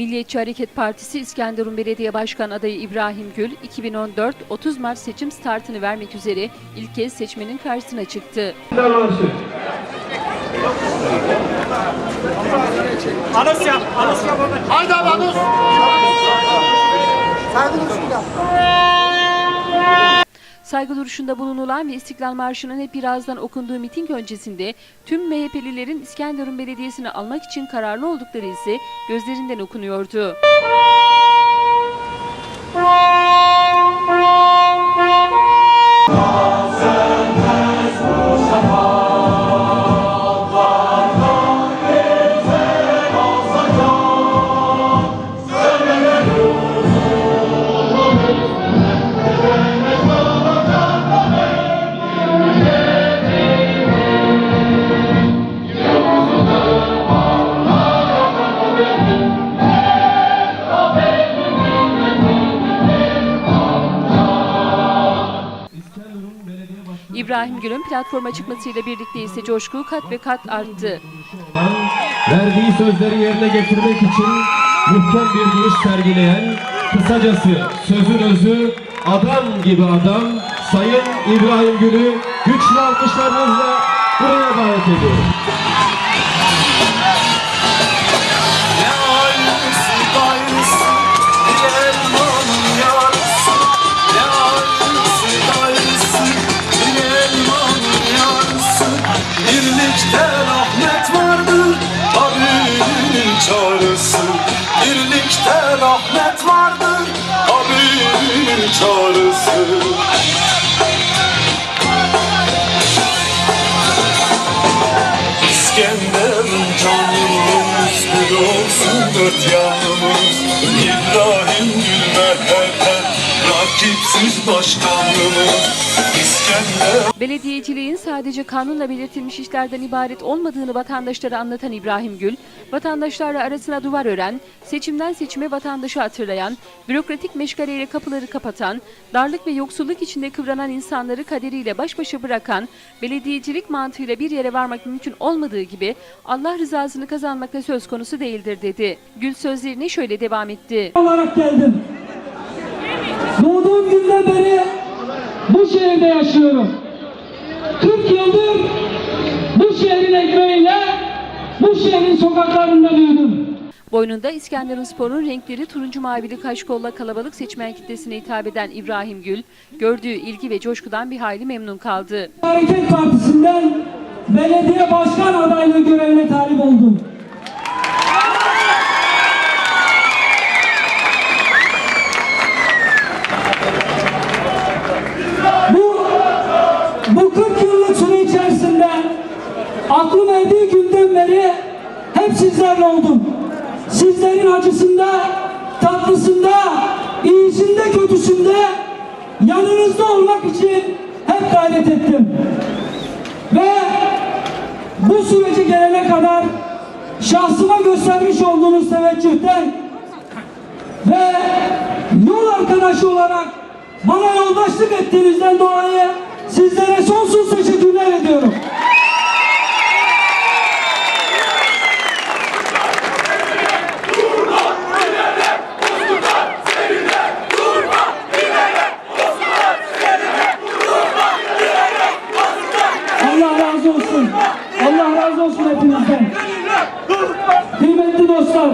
Milliyetçi Hareket Partisi İskenderun Belediye Başkan adayı İbrahim Gül, 2014 30 Mart seçim startını vermek üzere ilk kez seçmenin karşısına çıktı. Anons yap, anons yap orada. Haydi abi anons. Saygı duruşu yap. Saygı duruşunda bulunulan ve İstiklal Marşı'nın hep birazdan okunduğu miting öncesinde tüm MHP'lilerin İskenderun Belediyesi'ni almak için kararlı oldukları ise gözlerinden okunuyordu. İbrahim Gül'ün platforma çıkmasıyla birlikte ise coşku kat ve kat arttı. verdiği sözleri yerine getirmek için muhkem bir duruş sergileyen, kısacası sözün özü adam gibi adam Sayın İbrahim Gül'ü güçlü alkışlarınızla buraya davet ediyorum. İskender Belediyeciliğin sadece kanunla belirtilmiş işlerden ibaret olmadığını vatandaşlara anlatan İbrahim Gül, vatandaşlarla arasına duvar ören, seçimden seçime vatandaşı hatırlayan, bürokratik meşgaleyle kapıları kapatan, darlık ve yoksulluk içinde kıvranan insanları kaderiyle baş başa bırakan, belediyecilik mantığıyla bir yere varmak mümkün olmadığı gibi Allah rızasını kazanmak da söz konusu değildir dedi. Gül sözlerine şöyle devam etti. olarak geldim. Doğduğum günden beri bu şehirde yaşıyorum. 40 yıldır bu şehrin ekmeğiyle bu şehrin sokaklarında büyüdüm. Boynunda İskenderunspor'un renkleri turuncu mavili kaşkolla kalabalık seçmen kitlesine hitap eden İbrahim Gül, gördüğü ilgi ve coşkudan bir hayli memnun kaldı. Hareket Partisi'nden belediye başkan adaylığı görevine talip oldum. Bu, bu 40 yıllık süre içerisinde aklım erdiği günden beri hep sizlerle oldum. Sizlerin acısında, tatlısında, iyisinde, kötüsünde yanınızda olmak için hep gayret ettim. Ve bu sürece gelene kadar şahsıma göstermiş olduğunuz teveccühten ve yol arkadaşı olarak bana yoldaşlık ettiğinizden dolayı sizlere sonsuz teşekkürler ediyorum. Allah razı olsun. Allah razı olsun hepinizden. Kıymetli dostlar,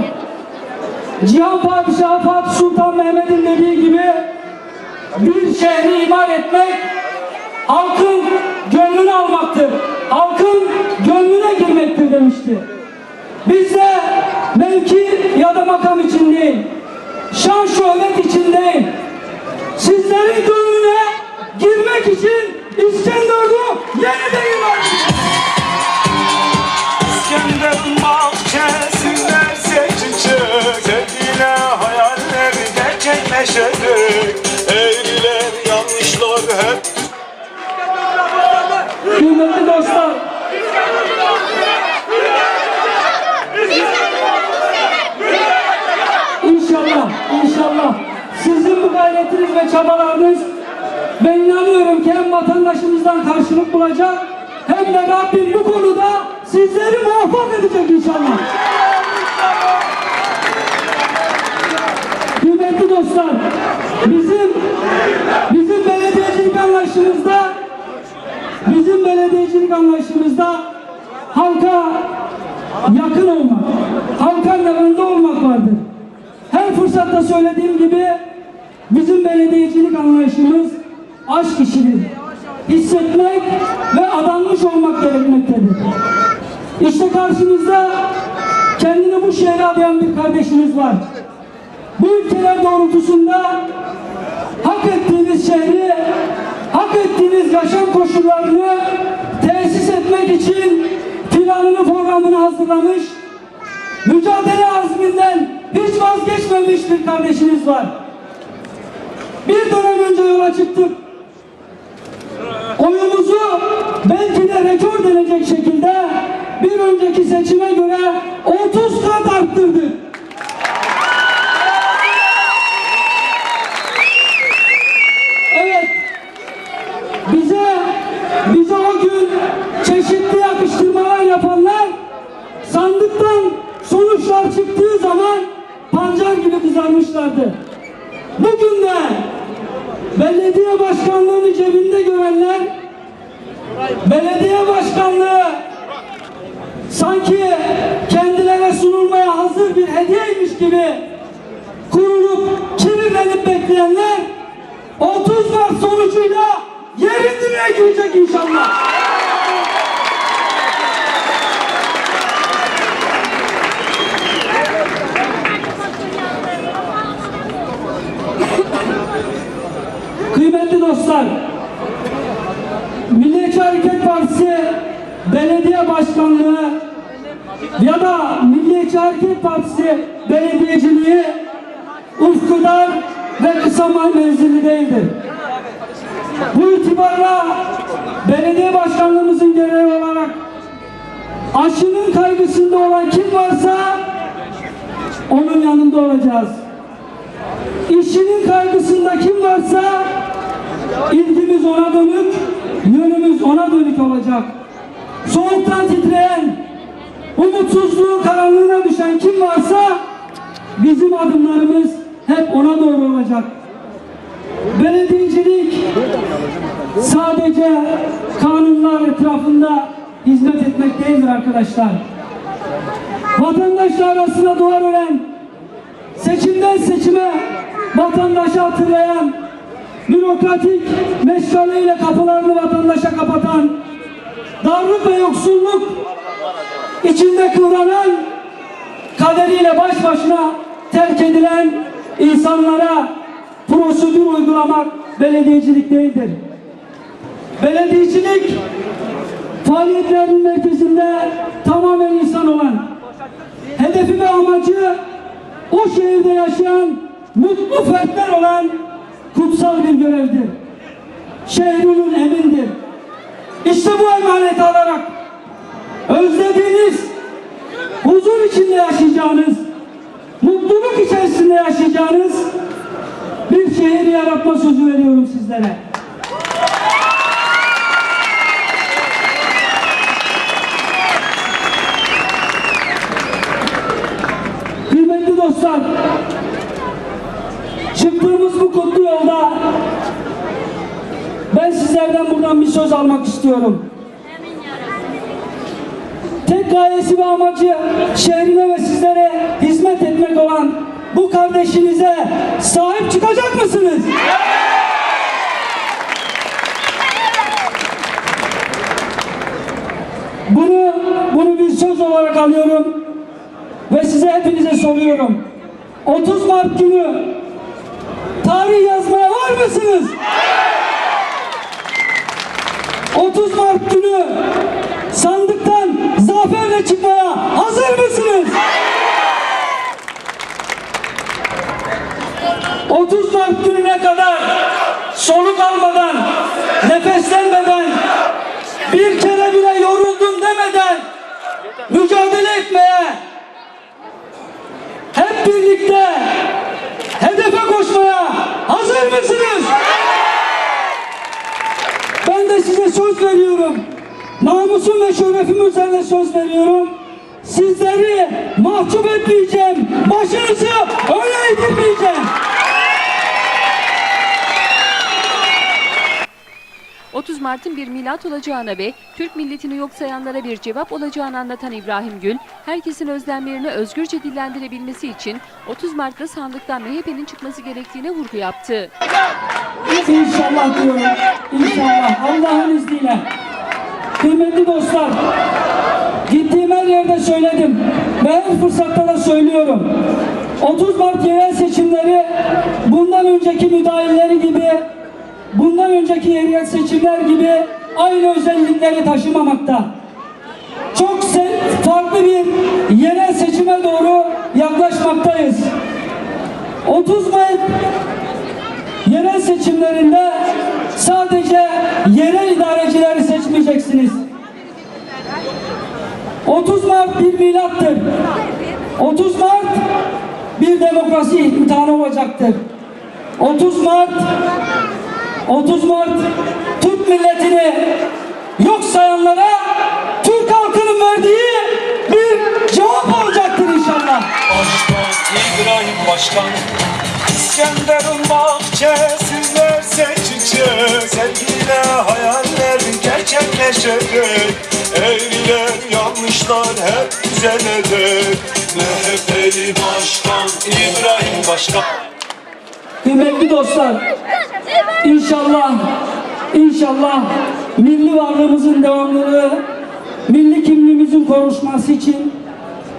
Cihan Padişahı Fatih Sultan Mehmet'in dediği gibi bir şehri imar etmek halkın gönlünü almaktır. Halkın gönlüne girmektir demişti. Biz de mevki ya da makam için değil, şan şöhret için değil, sizlerin gönlüne girmek için İskenderun'u yeniden gerçekleşecek Eğriler yanlışlar hep. Kıymetli dostlar, İnşallah, inşallah. Sizin bu gayretiniz ve çabalarınız ben inanıyorum ki hem vatandaşımızdan karşılık bulacak hem de Rabbim bu konuda sizleri muvaffak edecek inşallah. Bizim belediyecilik anlayışımızda bizim belediyecilik anlayışımızda halka yakın olmak, halka yanında olmak vardır. Her fırsatta söylediğim gibi bizim belediyecilik anlayışımız aşk işidir. Hissetmek ve adanmış olmak gerekmektedir. İşte karşımızda kendini bu şehre adayan bir kardeşimiz var. Bu ülkeler doğrultusunda hak ettiğiniz şehri, hak ettiğiniz yaşam koşullarını tesis etmek için planını programını hazırlamış, mücadele azminden hiç vazgeçmemiş bir kardeşimiz var. Bir dönem önce yola çıktık. Oyumuzu belki de rekor denecek şekilde bir önceki seçime göre 30 kat arttırdık. Evet. Bize bize o gün çeşitli yakıştırmalar yapanlar sandıktan sonuçlar çıktığı zaman pancar gibi kızarmışlardı. Bugün de belediye başkanlığını cebinde görenler belediye başkanlığı sanki kendilerine sunulmaya hazır bir hediyeymiş gibi kurulup kibirlenip bekleyenler 30 Mart sonucuyla yerin dibine girecek inşallah. Kıymetli dostlar, Milliyetçi Hareket Partisi belediye başkanlığı ya da Milliyetçi Hareket Partisi belediyeciliği ufkudar ve kısa menzilli değildir. Bu itibarla belediye başkanlığımızın görevi olarak aşının kaygısında olan kim varsa onun yanında olacağız. İşinin kaygısında kim varsa ilgimiz ona dönük, yönümüz ona dönük olacak. Soğuktan titreyen, umutsuzluğun karanlığına düşen kim varsa bizim adımlarımız hep ona doğru olacak. Belediyecilik sadece kanunlar etrafında hizmet etmek değildir arkadaşlar. Vatandaşla arasında duvar ören, seçimden seçime vatandaşı hatırlayan, bürokratik meşgaleyle kapılarını vatandaşa kapatan, darlık ve yoksulluk içinde kıvranan, kaderiyle baş başına terk edilen insanlara prosedür uygulamak belediyecilik değildir. Belediyecilik faaliyetlerinin merkezinde tamamen insan olan, hedefi ve amacı o şehirde yaşayan mutlu fertler olan kutsal bir görevdir. Şehrinin emindir. İşte bu emaneti alarak özlediğiniz, huzur içinde yaşayacağınız, mutluluk içerisinde yaşayacağınız bir şehir yaratma sözü veriyorum sizlere. Kıymetli dostlar, çıktığımız bu kutlu yolda ben sizlerden buradan bir söz almak istiyorum. Tek gayesi ve amacı şehrine ve sizlere hizmet etmek olan bu kardeşinize sahip çıkacak mısınız? Bunu bunu bir söz olarak alıyorum ve size hepinize soruyorum. 30 Mart günü tarih yazmaya var mısınız? 30 Mart günü sandıktan zaferle çıkmaya hazır mısınız? 30 Mart gününe kadar soluk almadan, nefeslenmeden, bir kere bile yoruldum demeden mücadele etmeye hep birlikte hedefe koşmaya hazır mısınız? Ben de size söz veriyorum. Namusum ve şerefim üzerine söz veriyorum. Sizleri mahcup etmeyeceğim. Başınızı öne eğdirmeyeceğim. 30 Mart'ın bir milat olacağına ve Türk milletini yok sayanlara bir cevap olacağını anlatan İbrahim Gül, herkesin özlemlerini özgürce dillendirebilmesi için 30 Mart'ta sandıktan MHP'nin çıkması gerektiğine vurgu yaptı. İnşallah diyorum. İnşallah Allah'ın izniyle. Kıymetli dostlar, gittiğim her yerde söyledim ve her fırsatta da söylüyorum. 30 Mart yerel seçimleri bundan önceki müdahilleri gibi, bundan önceki yerel seçimler gibi aynı özellikleri taşımamakta. Çok farklı bir yerel seçime doğru yaklaşmaktayız. 30 Mart Yerel seçimlerinde sadece yerel idarecileri 30 Mart bir milattır. 30 Mart bir demokrasi imtihanı olacaktır. 30 Mart 30 Mart Türk milletini yok sayanlara Türk halkının verdiği bir cevap olacaktır inşallah. Başkan İbrahim Başkan İskenderun bahçesinden gerçekleşecek Eğriler yanlışlar hep düzelecek MHP'li Başkan İbrahim Başkan Kıymetli dostlar, inşallah, inşallah milli varlığımızın devamlılığı, milli kimliğimizin korunması için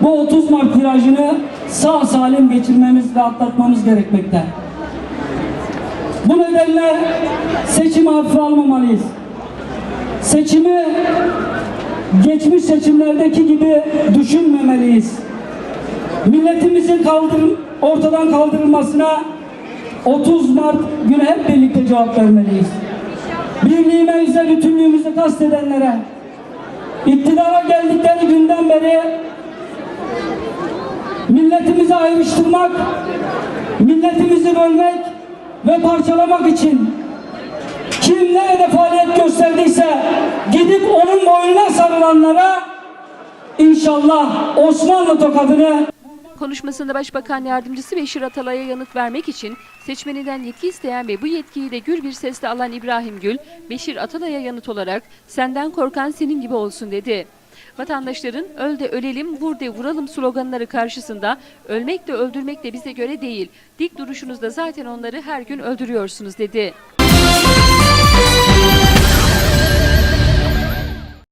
bu 30 Mart virajını sağ salim geçirmemiz ve atlatmamız gerekmekte. Bu nedenle seçimi hafife almamalıyız. Seçimi geçmiş seçimlerdeki gibi düşünmemeliyiz. Milletimizin kaldırım, ortadan kaldırılmasına 30 Mart günü hep birlikte cevap vermeliyiz. Birliğimize, bütünlüğümüzü kastedenlere, iktidara geldikleri günden beri milletimizi ayrıştırmak, milletimizi bölmek ve parçalamak için kim nerede faaliyet gösterdiyse gidip onun boynuna sarılanlara inşallah Osmanlı tokadını Konuşmasında Başbakan Yardımcısı Beşir Atalay'a yanıt vermek için seçmeninden yetki isteyen ve bu yetkiyi de gür bir sesle alan İbrahim Gül, Beşir Atalay'a yanıt olarak senden korkan senin gibi olsun dedi. Vatandaşların öl de ölelim, vur de vuralım sloganları karşısında ölmek de öldürmek de bize göre değil. Dik duruşunuzda zaten onları her gün öldürüyorsunuz dedi.